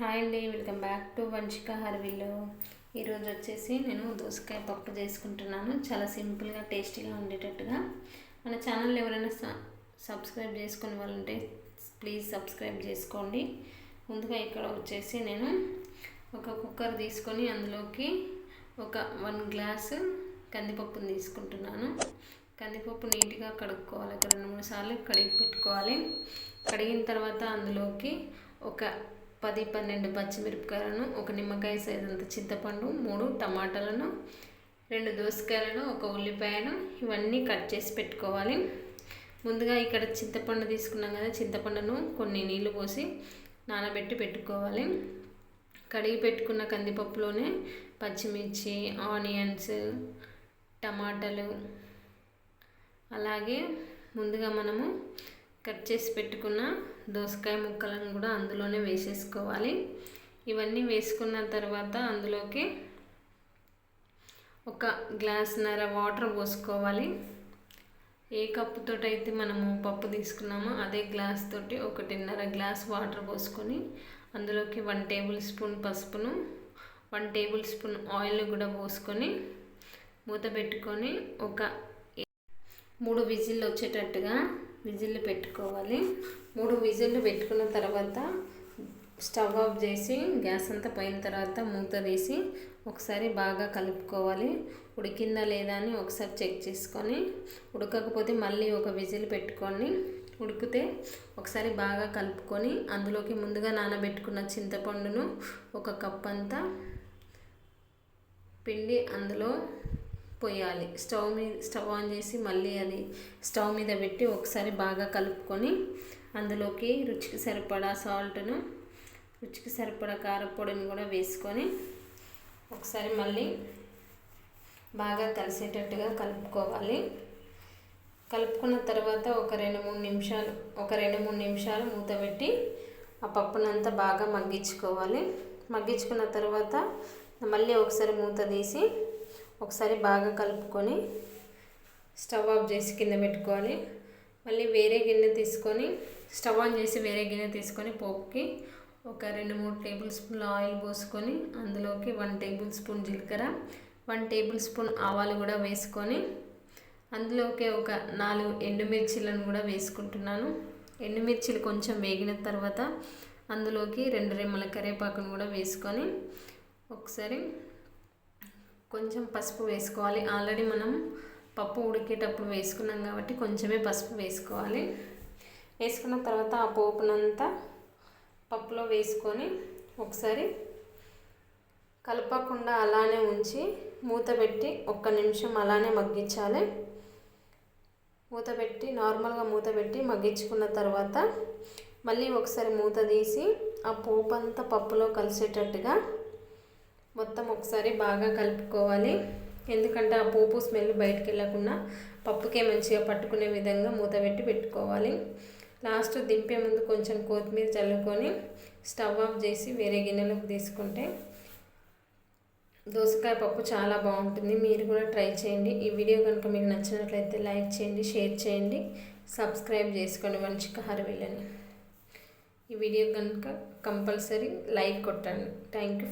Hi అండి welcome back to Vanshika Harvillu. ఈరోజు వచ్చేసి నేను దోసకాయ పప్పు చేసుకుంటున్నాను. చాలా సింపుల్గా టేస్టీగా ఉండేటట్టుగా. మన ఛానల్ ఎవరైనా సబ్స్క్రైబ్ చేసుకుని వాళ్ళు ఉంటే ప్లీజ్ సబ్స్క్రైబ్ చేసుకోండి. ముందుగా ఇక్కడ వచ్చేసి నేను ఒక కుక్కర్ తీసుకొని అందులోకి ఒక వన్ గ్లాసు కందిపప్పుని తీసుకుంటున్నాను. కందిపప్పు నీట్గా కడుక్కోవాలి. ఒక రెండు మూడు సార్లు కడిగి పెట్టుకోవాలి. కడిగిన తర్వాత అందులోకి ఒక పది పన్నెండు పచ్చిమిరపకాయలను ఒక నిమ్మకాయ సైజ్ అంత చింతపండు మూడు టమాటాలను రెండు దోసకాయలను ఒక ఉల్లిపాయను ఇవన్నీ కట్ చేసి పెట్టుకోవాలి. ముందుగా ఇక్కడ చింతపండు తీసుకున్నాం కదా చింతపండును కొన్ని నీళ్ళు పోసి నానబెట్టి పెట్టుకోవాలి. కడిగి పెట్టుకున్న కందిపప్పులోనే పచ్చిమిర్చి ఆనియన్స్ టమాటాలు అలాగే ముందుగా మనము కట్ చేసి పెట్టుకున్న దోసకాయ ముక్కలను కూడా అందులోనే వేసేసుకోవాలి. ఇవన్నీ వేసుకున్న తర్వాత అందులోకి ఒక గ్లాస్న్నర వాటర్ పోసుకోవాలి. ఏ కప్పుతో అయితే మనము పప్పు తీసుకున్నామో అదే గ్లాస్ తోటి ఒకటిన్నర గ్లాస్ వాటర్ పోసుకొని అందులోకి వన్ టేబుల్ స్పూన్ పసుపును వన్ టేబుల్ స్పూన్ ఆయిల్ కూడా పోసుకొని మూత పెట్టుకొని ఒక మూడు విజిల్ వచ్చేటట్టుగా విజిల్లు పెట్టుకోవాలి. మూడు విజిల్లు పెట్టుకున్న తర్వాత స్టవ్ ఆఫ్ చేసి గ్యాస్ అంతా పోయిన తర్వాత మూత తీసి ఒకసారి బాగా కలుపుకోవాలి. ఉడికిందా లేదా అని ఒకసారి చెక్ చేసుకొని ఉడకకపోతే మళ్ళీ ఒక విజిల్ పెట్టుకొని ఉడికితే ఒకసారి బాగా కలుపుకొని అందులోకి ముందుగా నానబెట్టుకున్న చింతపండును ఒక కప్ అంతా పిండి అందులో పోయాలి. స్టవ్ మీద స్టవ్ ఆన్ చేసి మళ్ళీ అది స్టవ్ మీద పెట్టి ఒకసారి బాగా కలుపుకొని అందులోకి రుచికి సరిపడా సాల్ట్ను రుచికి సరిపడా కారపొడిని కూడా వేసుకొని ఒకసారి మళ్ళీ బాగా కలిసేటట్టుగా కలుపుకోవాలి. కలుపుకున్న తర్వాత ఒక రెండు మూడు నిమిషాలు ఒక రెండు మూడు నిమిషాలు మూత పెట్టి ఆ పప్పునంతా బాగా మగ్గించుకోవాలి. మగ్గించుకున్న తర్వాత మళ్ళీ ఒకసారి మూత తీసి ఒకసారి బాగా కలుపుకొని స్టవ్ ఆఫ్ చేసి కింద పెట్టుకోవాలి. మళ్ళీ వేరే గిన్నె తీసుకొని స్టవ్ ఆన్ చేసి వేరే గిన్నె తీసుకొని పోపుకి ఒక రెండు మూడు టేబుల్ స్పూన్ల ఆయిల్ పోసుకొని అందులోకి వన్ టేబుల్ స్పూన్ జీలకర్ర వన్ టేబుల్ స్పూన్ ఆవాలు కూడా వేసుకొని అందులోకి ఒక నాలుగు ఎండుమిర్చీలను కూడా వేసుకుంటున్నాను. ఎండుమిర్చీలు కొంచెం వేగిన తర్వాత అందులోకి రెండు రెమ్మల కరివేపాకును కూడా వేసుకొని ఒకసారి కొంచెం పసుపు వేసుకోవాలి. ఆల్రెడీ మనం పప్పు ఉడికేటప్పుడు వేసుకున్నాం కాబట్టి కొంచెమే పసుపు వేసుకోవాలి. వేసుకున్న తర్వాత ఆ పోపునంతా పప్పులో వేసుకొని ఒకసారి కలపకుండా అలానే ఉంచి మూత పెట్టి ఒక్క నిమిషం అలానే మగ్గించాలి. మూత పెట్టి నార్మల్గా మూత పెట్టి మగ్గించుకున్న తర్వాత మళ్ళీ ఒకసారి మూత తీసి ఆ పోపు అంతా పప్పులో కలిసేటట్టుగా మొత్తం ఒకసారి బాగా కలుపుకోవాలి. ఎందుకంటే ఆ పోపు స్మెల్ బయటకు వెళ్ళకుండా పప్పుకే మంచిగా పట్టుకునే విధంగా మూత పెట్టి పెట్టుకోవాలి. లాస్ట్ దింపే ముందు కొంచెం కొత్తిమీర చల్లుకొని స్టవ్ ఆఫ్ చేసి వేరే గిన్నెలోకి తీసుకుంటే దోసకాయ పప్పు చాలా బాగుంటుంది. మీరు కూడా ట్రై చేయండి. ఈ వీడియో కనుక మీకు నచ్చినట్లయితే లైక్ చేయండి షేర్ చేయండి సబ్స్క్రైబ్ చేసుకోండి మంచి హరవిల్లని ఈ వీడియో కనుక కంపల్సరీ లైక్ కొట్టండి. Thank you